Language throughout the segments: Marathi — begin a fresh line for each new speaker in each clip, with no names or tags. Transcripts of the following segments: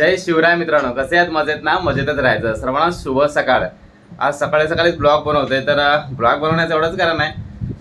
जय शिवराय मित्रांनो कसे आहेत? मजेत ना? मजेतच राहायचं. सर्वांना शुभ सकाळ. आज सकाळी सकाळीच ब्लॉग बनवतोय तर ब्लॉग बनवण्याचं एवढंच कारण आहे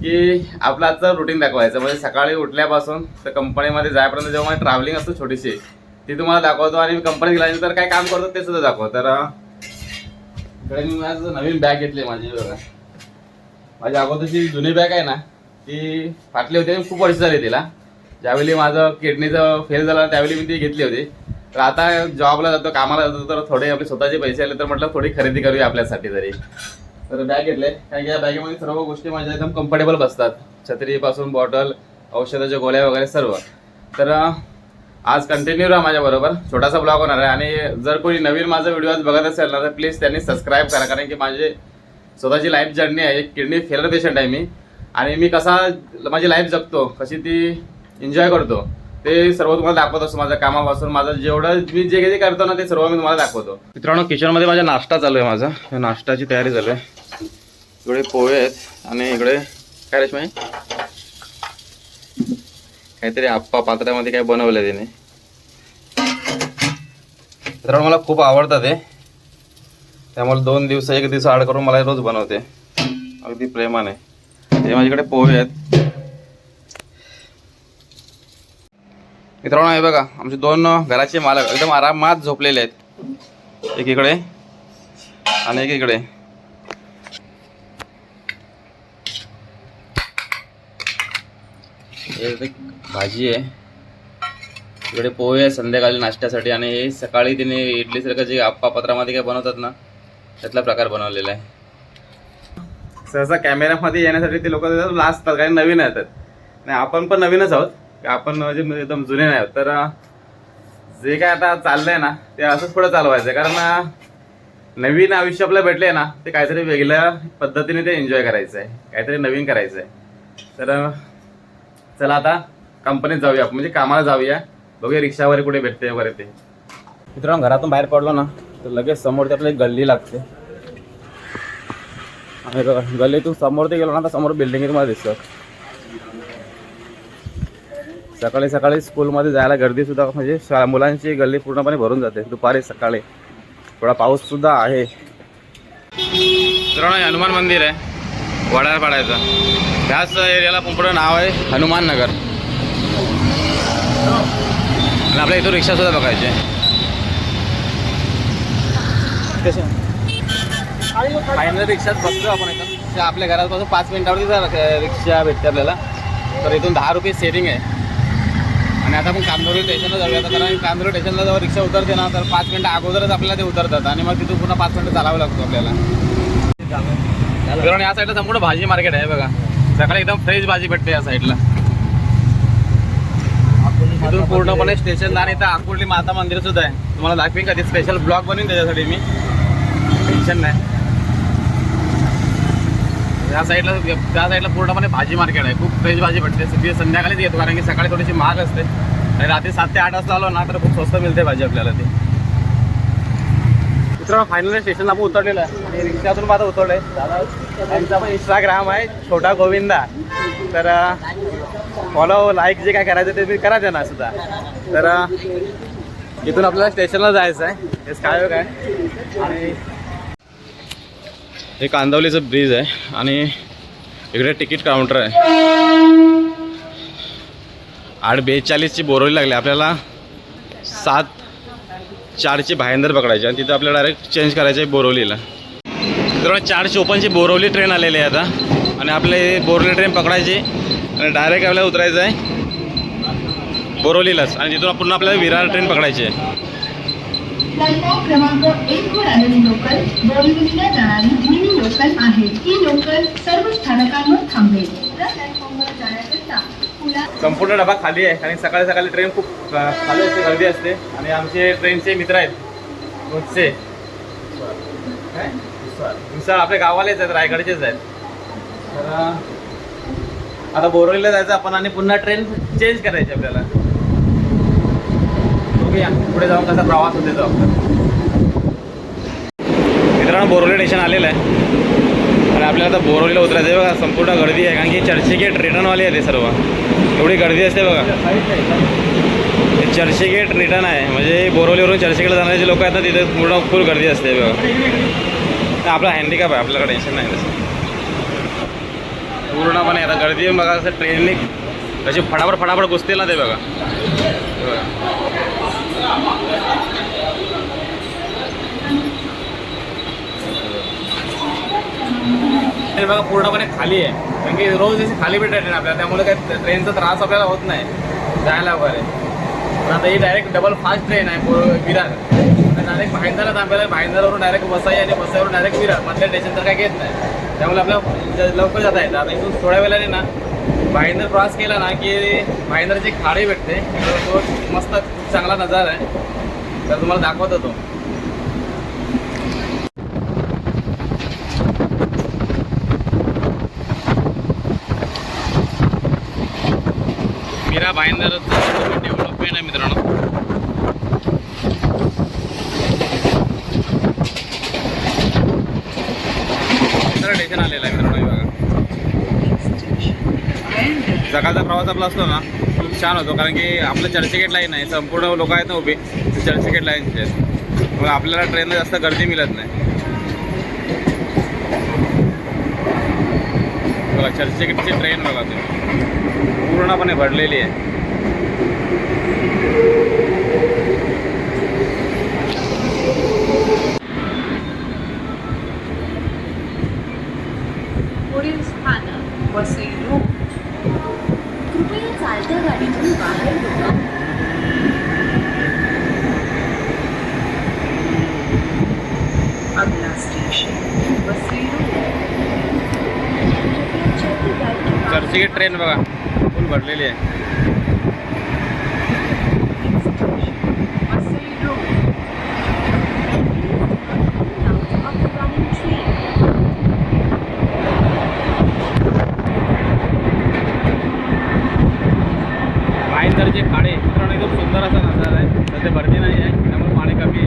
की आपलं आजचं रुटीन दाखवायचं. म्हणजे सकाळी उठल्यापासून तर कंपनीमध्ये जायपर्यंत जेव्हा माझी ट्रॅव्हलिंग असतो छोटीशी ती तुम्हाला दाखवतो आणि मी कंपनीत गेल्यानंतर काय काम करतो ते सुद्धा दाखवतो. तर इकडे मी माझं नवीन बॅग घेतली माझी बघा. माझी अगोदरची जुनी बॅग आहे ना ती फाटली होती आणि खूप वर्ष झाली तिला. ज्यावेळी माझं किडनीचं फेल झालं त्यावेळी मी ती घेतली होती. तर आता जॉबला जातो कामाला जातो तर थोडे आपले स्वतःचे पैसे आले तर म्हटलं थोडी खरेदी करूया आपल्यासाठी तरी. तर बॅग घेतले. कारण की या बॅगेमध्ये सर्व गोष्टी माझ्या एकदम कम्फर्टेबल बसतात. छत्रीपासून बॉटल औषधाच्या गोळ्या वगैरे सर्व. तर आज कंटिन्यू राहा माझ्याबरोबर छोटासा ब्लॉग होणार आहे. आणि जर कोणी नवीन माझा व्हिडिओ आज बघत असेल ना तर प्लीज त्यांनी सबस्क्राईब करा. कारण की माझे स्वतःची लाईफ जर्नी आहे. एक किडनी फेलर पेशंट आहे मी. आणि मी कसा माझी लाईफ जगतो कशी ती एन्जॉय करतो. ते सर्व तुम्हाला दाखवत असतो माझ्या कामापासून. माझं जेवढं मी जे काही करतो ना ते सर्व मी तुम्हाला दाखवतो. मित्रांनो किचनमध्ये माझा नाश्ता चालू आहे माझा. या नाश्त्याची तयारी चालू आहे. इकडे पोहे आहेत आणि इकडे काय रेशमाई काहीतरी आप्पा पात्रामध्ये काय बनवलं त्याने मित्रांनो मला खूप आवडतं ते. त्यामुळे दोन दिवस एक दिवस आड करून मला रोज बनवते. अगदी प्रेमाने. ते माझ्याकडे पोहे आहेत. मित्रांनो हे बघा आमचे दोन घराचे मालक एकदम आरामात झोपलेले आहेत. एक इकडे आणि एक इकडे. हे भाजी आहे. इकडे पोहे आहे संध्याकाळी नाश्त्यासाठी आणि हे सकाळी तिने इडलीसारखं जे आप्पा पत्रामध्ये काय बनवतात ना त्यातला प्रकार बनवलेला आहे. सहसा कॅमेऱ्यामध्ये येण्यासाठी ते लोक लाजतात कारण नवीन येतात. नाही आपण पण नवीनच आहोत. आपण म्हणजे एकदम जुने नाही तर जे काय आता चाललंय ना ते असंच पुढे चालवायचं आहे कारण नवीन आयुष्य आपल्याला भेटले ना ते काहीतरी वेगळ्या पद्धतीने ते एन्जॉय करायचं आहे काहीतरी नवीन करायचं आहे तर चला आता कंपनीत जाऊया म्हणजे कामाला जाऊया. बघूया रिक्षा वगैरे कुठे भेटते वगैरे ते. मित्रांनो घरातून बाहेर पडलो ना तर लगेच समोर आपल्याला एक गल्ली लागते. आणि गल्लीतून समोर ते गेलो ना तर समोर बिल्डिंग मला दिसतं. सकाळी सकाळी स्कूलमध्ये जायला गर्दीसुद्धा म्हणजे शाळा मुलांची गल्ली पूर्णपणे भरून जाते. दुपारी सकाळी. थोडा पाऊससुद्धा आहे. मित्रांनो हनुमान मंदिर आहे. वडाळ पाडायचं त्याच एरियाला पुंपडं नाव आहे हनुमान नगर. आणि आपल्या इथून रिक्षासुद्धा बघायचे बघायची. फायनल रिक्षात बसतो आपण इथं आपल्या घरापासून पाच मिनिटावरती रिक्षा भेटते आपल्याला. तर इथून दहा रुपये सेटिंग आहे. आणि आता आपण कांदोरी स्टेशनला जाऊया. कारण कांदोरी स्टेशनला जेव्हा रिक्षा उतरते ना तर पाच मिनिटं अगोदरच आपल्याला ते उतरतात आणि मग तिथून पुन्हा पाच मिनिटं चालावं लागतो आपल्याला. कारण या साईडला संपूर्ण भाजी मार्केट आहे बघा. सकाळी एकदम फ्रेश भाजी भेटते या साईडला तिथून पूर्णपणे स्टेशनला आणि इथं आकुर्ली माता मंदिर सुद्धा आहे. तुम्हाला दाखवीन का? ते स्पेशल ब्लॉग बनवीन त्याच्यासाठी मी. टेन्शन नाही. त्या साईडला त्या साईडला पूर्णपणे भाजी मार्केट आहे. खूप फ्रेश भाजी भेटते. सगळी संध्याकाळीच येतो कारण की सकाळी थोडीशी महाग असते. आणि रात्री सात ते आठ वाजता आलो ना तर खूप स्वस्त मिळते भाजी आपल्याला ती. मित्रांनो फायनल स्टेशनला आपण उतरलेलं आहे. आणि रिक्षातून माझं उतरलंय. त्यांचा पण इंस्टाग्राम आहे छोटा गोविंदा. तर फॉलो लाईक जे काय करायचं ते तुम्ही करा त्यांना सुद्धा. तर इथून आपल्याला स्टेशनला जायचं आहे. हे काय काय? आणि हे कांदवलीचं ब्रिज आहे आणि इकडे तिकीट काउंटर आहे. आठ बेचाळीसची बोरवली लागली. आपल्याला सात चारची भायंदर पकडायची आणि तिथं आपल्याला डायरेक्ट चेंज करायचं आहे बोरवलीला. तर चार चोपनची बोरवली ट्रेन आलेली आहे आता. आणि आपले बोरवली ट्रेन पकडायची आणि डायरेक्ट आपल्याला उतरायचं आहे बोरवलीलाच. आणि तिथून पुन्हा आपल्याला विरार ट्रेन पकडायची आहे.
प्लॅटफॉर्म क्रमांक एक वर आलेली लोकल बोरिवलीला जाणारी मिनी लोकल आहे. ही लोकल सर्व स्थानकांवर थांबेल. प्लॅटफॉर्मवर जाण्याकरिता पुला
संपूर्ण डबा खाली आहे आणि सकाळी सकाळी ट्रेन खूप खाली असते गर्दी असते. आणि आमचे ट्रेनचे मित्र आहेत रोजचे काय? मिसळ आपल्या गावालेच आहेत रायगडचेच आहेत. तर आता बोरवलीला जायचं आपण आणि पुन्हा ट्रेन चेंज करायची आपल्याला. बघूया. पुढे जाऊन कसा प्रवास होते तो. मित्रांनो बोरवली स्टेशन आलेलं आहे. आणि आपल्याला आता बोरवलीला उतरायचं आहे. बघा संपूर्ण गर्दी आहे. कारण की चर्चगेट रिटर्नवाली आहे ते सर्व. एवढी गर्दी असते बघा. चर्चगेट रिटर्न आहे. म्हणजे बोरवलीवरून चर्चगेटला जाणारे जे लोक आहेत ना तिथे पूर्ण फुल गर्दी असते बघा. आपला हँडिकॅप आहे. आपल्याला टेन्शन नाही तसं. पूर्णपणे आता गर्दी बघा असं ट्रेनने कशी फटाफट फटाफट घुसते ना ते बघा. बघा. हे बघा पूर्णपणे खाली आहे. कारण की रोज अशी खाली भेटत ट्रेन आपल्याला त्यामुळे काही ट्रेनचा त्रास आपल्याला होत नाही. जायला वगैरे. पण आता ही डायरेक्ट डबल फास्ट ट्रेन आहे विरार. डायरेक्ट भाईंदरला थांबायला भाईंदरवरून डायरेक्ट बसाई आणि बसाईवरून डायरेक्ट विरार. मधल्या स्टेशन तर काही घेत नाही. त्यामुळे आपल्याला लवकर जाता येतं. आता इथून थोड्या वेळाने ना भाईंदर क्रॉस केला ना की भाईंदरचे खाडी भेटते. तो मस्त खूप चांगला नजारा आहे. तर तुम्हाला दाखवत होतो मीरा भाईंदर डेव्हलपमेंट आहे मित्रांनो? स्टेशन आलेलं आहे मित्रांनो हे बघा सकाळचा प्रवास आपला असतो ना खूप छान होतो. कारण की आपलं चर्चगेट लाईन आहे संपूर्ण लोक आहेत ना उभी चर्चगेट लाईनचे आहेत. मग आपल्याला ट्रेनला जास्त गर्दी मिळत नाही. बघा चर्चगेटची ट्रेन बघा तुम्ही. पूर्णपणे भरलेली आहे. चर्चगेट ट्रेन बघा. फुल भरलेली आहे. भाईंदरचे खाडे मित्रांनो एकदम सुंदर असा नज़ारा आहे. सध्या भरती नाही आहे, त्यामुळे कमी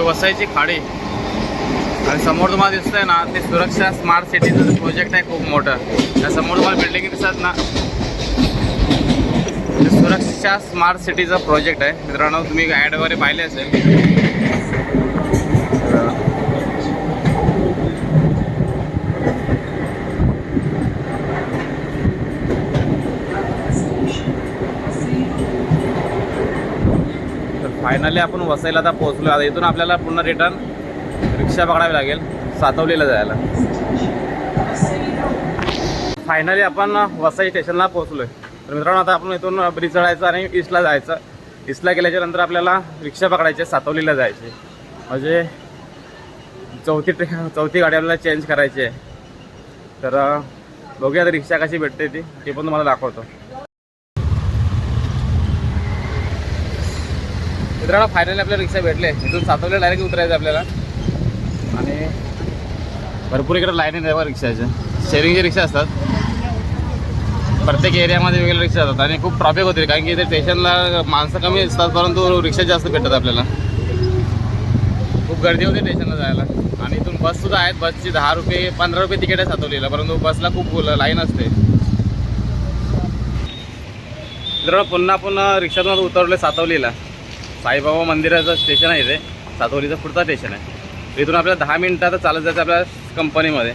वसईची खाडी. आणि समोर तुम्हाला दिसतंय ना ते सुरक्षा स्मार्ट सिटीचं प्रोजेक्ट आहे खूप मोठं. त्या समोर तुम्हाला बिल्डिंग दिसतात ना. ते सुरक्षा स्मार्ट सिटीचा प्रोजेक्ट आहे. मित्रांनो तुम्ही ॲड वगैरे पाहिले असेल. फायनली आपण वसईला आता पोहोचलो आता इथून आपल्याला पुन्हा रिटर्न रिक्षा पकडावी लागेल. सातवलीला जायला. फायनली आपण वसई स्टेशनला पोहोचलो आहे तर मित्रांनो आता आपण इथून ब्रिज चढायचं आणि ईस्टला जायचं. ईस्टला गेल्याच्यानंतर आपल्याला रिक्षा पकडायची सातवलीला जायची. म्हणजे चौथी ट्रे चौथी गाडी आपल्याला चेंज करायची आहे. तर बघूया आता रिक्षा कशी भेटते ती. ते पण तुम्हाला दाखवतो. मित्रांनो फायनली आपल्याला रिक्षा भेटले. इथून सातवले डायरेक्ट उतरायचं आपल्याला. आणि भरपूर इकडे लाईन आहे रिक्षाच्या शेअरिंगचे रिक्षा असतात. प्रत्येक एरियामध्ये वेगवेगळ्या रिक्षा असतात आणि खूप ट्रॉफिक होते. कारण की इथे स्टेशनला माणसं कमी असतात परंतु रिक्षा जास्त भेटतात आपल्याला. खूप गर्दी होते स्टेशनला जायला. आणि इथून बससुद्धा आहेत. बसची दहा रुपये पंधरा रुपये तिकीट आहे सातवलीला. परंतु बसला खूप लाईन असते. मित्रांनो पुन्हा पुन्हा रिक्षातून उतरले सातवलीला. साईबाबा मंदिराचं स्टेशन आहे इथे. सातवलीचं पुढचं स्टेशन आहे. इथून आपल्याला दहा मिनटं चालत जायचं आपल्या कंपनीमध्ये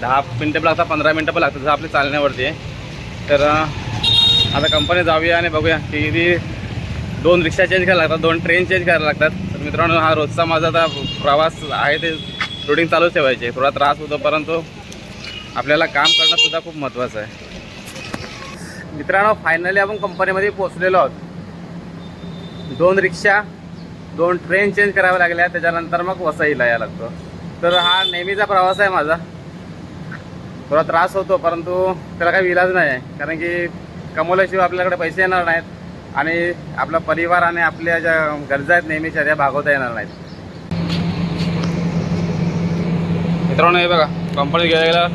दहा मिनटं पण लागतात पंधरा मिनटं पण लागतात जसं आपल्या चालण्यावरती आहे. तर आता कंपनी जाऊया आणि बघूया की किती दोन रिक्षा चेंज करायला लागतात दोन ट्रेन चेंज करायला लागतात. तर मित्रांनो हा रोजचा माझा आता प्रवास आहे ते रुटीन चालूच ठेवायचे. थोडा त्रास होतो परंतु आपल्याला काम करणंसुद्धा खूप महत्त्वाचं आहे. मित्रांनो फायनली आपण कंपनीमध्ये पोहोचलेलो आहोत. दोन रिक्षा दोन ट्रेन चेंज कराव्या लागल्या. त्याच्यानंतर मग वसईला यायला लागतो. तर हा नेहमीचा प्रवास आहे माझा. थोडा त्रास होतो परंतु त्याला काही इलाज नाही आहे कारण की कमवल्याशिवाय आपल्याकडे पैसे येणार नाहीत आणि आपला परिवार आणि आपल्या ज्या गरजा आहेत नेहमीच्या त्या भागवता येणार नाहीत. मित्रांनो हे बघा कंपनीत गेल्या गेल्या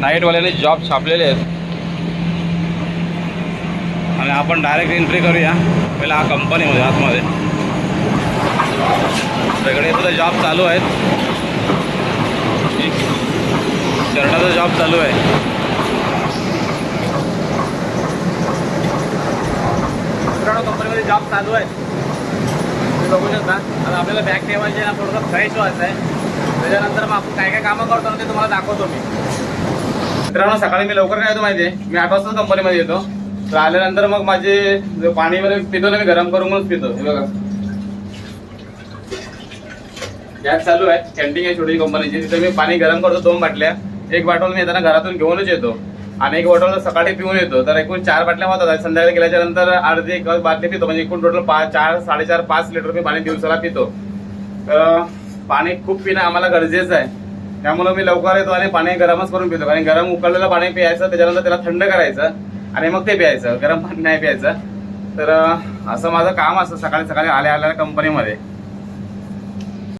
नाईटवाल्याने जॉब छापलेले आहेत. आणि आपण डायरेक्ट एंट्री करूया. पहिला हा कंपनीमध्ये आतमध्ये. सगळे सुद्धा जॉब चालू आहेत. शर्टाचा जॉब चालू आहे. कंपनीमध्ये जॉब चालू आहे. बघू शकता. आता आपल्याला बॅग ठेवायची आहे ना थोडंसं फ्रेश व्हायचं आहे त्याच्यानंतर मग आपण काय काय कामं करतो ना ते तुम्हाला दाखवतो मी. मित्रांनो सकाळी मी लवकर काय येतो माहिती आहे मी आठ वाजता कंपनीमध्ये येतो. तर आल्यानंतर मग माझे पाणी वगैरे पितो ना मी गरम करूनच पितो. हे बघा. गॅस चालू आहे. कॅन्टीन आहे छोटी कंपनीची तिथे मी पाणी गरम करतो दोन बाटल्या. एक बॉटल मी येताना घरातून घेऊनच येतो. आणि एक बॉटल सकाळी पिऊन येतो. तर एकूण चार बाटल्या होतात संध्याकाळी गेल्याच्यानंतर अर्धी एक बाटली पितो. म्हणजे एकूण टोटल पाच चार साडेचार पाच लिटर मी पाणी दिवसाला पितो. तर पाणी खूप पिणं आम्हाला गरजेचं आहे. त्यामुळं मी लवकर येतो आणि पाणी गरमच करून पितो. कारण गरम उकळलेलं पाणी प्यायचं. त्याच्यानंतर त्याला थंड करायचं. आणि मग ते प्यायचं गरम पाणी नाही प्यायचं. तर असं माझं काम असतं सकाळी सकाळी आल्या आल्या कंपनीमध्ये.